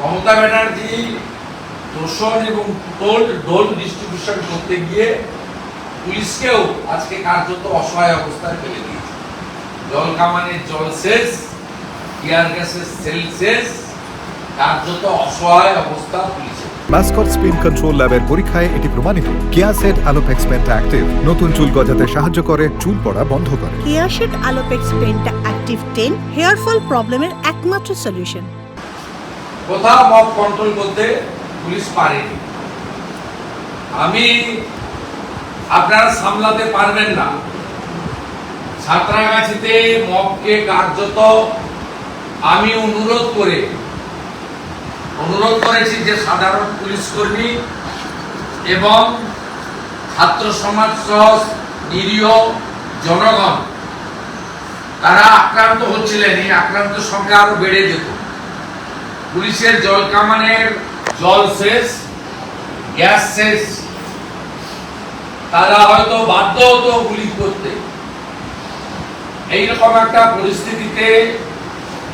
মমতা ব্যানার্জি তোষণ এবং টোল ডোল ডিস্ট্রিবিউশন করতে গিয়ে পুলিশকেও আজকে কার্যত অসহায় অবস্থায় ফেলে দিয়েছে। জল কামানের জল শেষ টিয়ার গ্যাসের সেল শেষ কার্যত অসহায় অবস্থা পুলিশের। মাস্কট স্পিন কন্ট্রোল ল্যাবের পরীক্ষায় এটি প্রমাণিত। কেয়াসেট আলোপেক্স পেন্টা অ্যাক্টিভ নতুন চুল গজাতে সাহায্য করে চুল পড়া বন্ধ করে। কেয়াশেড আলোপেক্স পেনটা অ্যাক্টিভ টেন হেয়ার ফল প্রবলেমের একমাত্র সলিউশন কোথাও মব কন্ট্রোল করতে পুলিশ পারেনি। আমি আপনারা সামলাতে পারবেন না। সাঁতরাগাছিতে মবকে কার্যত আমি অনুরোধ করে, অনুরোধ করেছি যে সাধারণ পুলিশ কর্মী এবং ছাত্র সমাজ সহ নিরীহ জনগণ, তারা আক্রান্ত হচ্ছিলেন। এই আক্রান্ত সংখ্যা আরও বেড়ে যেত। পুলিশের জল কামানের জল শেষ গ্যাস শেষ তারা হয়তো বাধ্য হতো গুলি করতে। এইরকম একটা পরিস্থিতিতে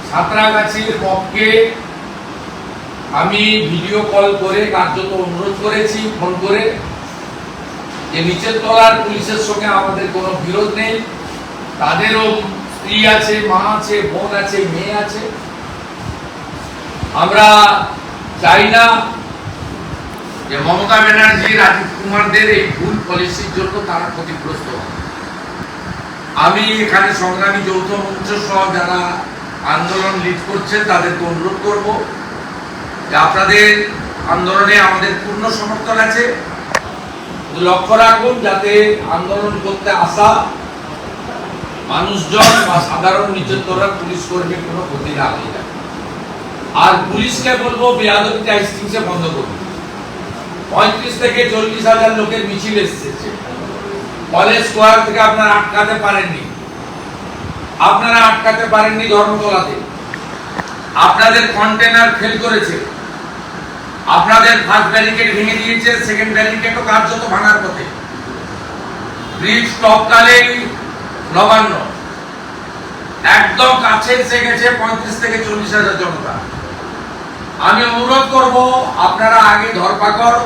সাঁতরাগাছির পক্ষে আমি ভিডিও কল করে কার্যত অনুরোধ করেছি, ফোন করে যে নিচের তলার পুলিশের সঙ্গে আমাদের কোনো বিরোধ নেই। তাদেরও স্ত্রী আছে, মা আছে, বোন আছে, মেয়ে আছে। আমরা চাই না যে মমতা ব্যানার্জি, রাজীব কুমারদের এই ভুল পলিসির জন্য তারা ক্ষতিগ্রস্ত হবে আমি এখানে সংগ্রামী যৌথ মঞ্চ সহ যারা আন্দোলন লিড করছেন, তাদেরকে অনুরোধ করব যে আপনাদের আন্দোলনে আমাদের পূর্ণ সমর্থন আছে। লক্ষ্য রাখুন, যাতে আন্দোলন করতে আসা মানুষজন বা সাধারণ নিচের তলার পুলিশ কর্মীর কোনো ক্ষতি না হয়ে যায় আর পুলিশকে বলব বেয়াদবি টাইস্টিংসে বন্ধ করুন। পঁয়ত্রিশ থেকে চল্লিশ হাজার লোকের মিছিল এসেছে। কলেজ স্কোয়ার থেকে আপনারা আটকাতে পারেননি। আপনারা আটকাতে পারেননি ধর্মতলাতে। আপনাদের কন্টেনার ফেল করেছে। আপনাদের ফার্স্ট ব্যারিকেড ভেঙে দিয়েছে সেকেন্ড ব্যারিকেডও কার্যত ভাঙার পথে। ব্রিজ টপকালে নবান্ন। একদম কাছে এসে গেছে পঁয়ত্রিশ থেকে চল্লিশ হাজার জনতা। আমি অনুরোধ করব, আপনারা আগে ধরপাকড়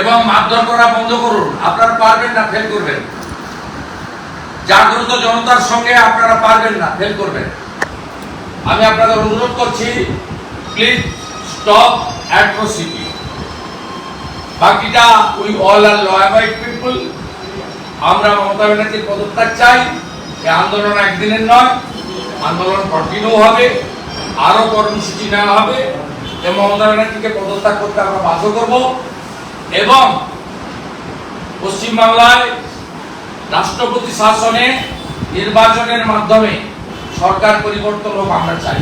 এবং মারধর করা বন্ধ করুন। আপনারা পারবেন না ফেল করবেন। জাগ্রত জনতার সঙ্গে আপনারা পারবেন না ফেল করবেন। আমি আপনাদের অনুরোধ করছি প্লিজ স্টপ অ্যাট্রোসিটি বাকিটা we all are law abide people আমরা মমতা ব্যানার্জির পদত্যাগ চাই। এই আন্দোলন একদিনের নয়, আন্দোলন কন্টিনিউ হবে। আরও কর্মসূচি নেওয়া হবে। এবং মমতা ব্যানার্জিকে পদত্যাগ করতে আমরা বাধ্য করব। এবং পশ্চিমবাংলায় রাষ্ট্রপতি শাসনে নির্বাচনের মাধ্যমে সরকার পরিবর্তন হোক আমরা চাই।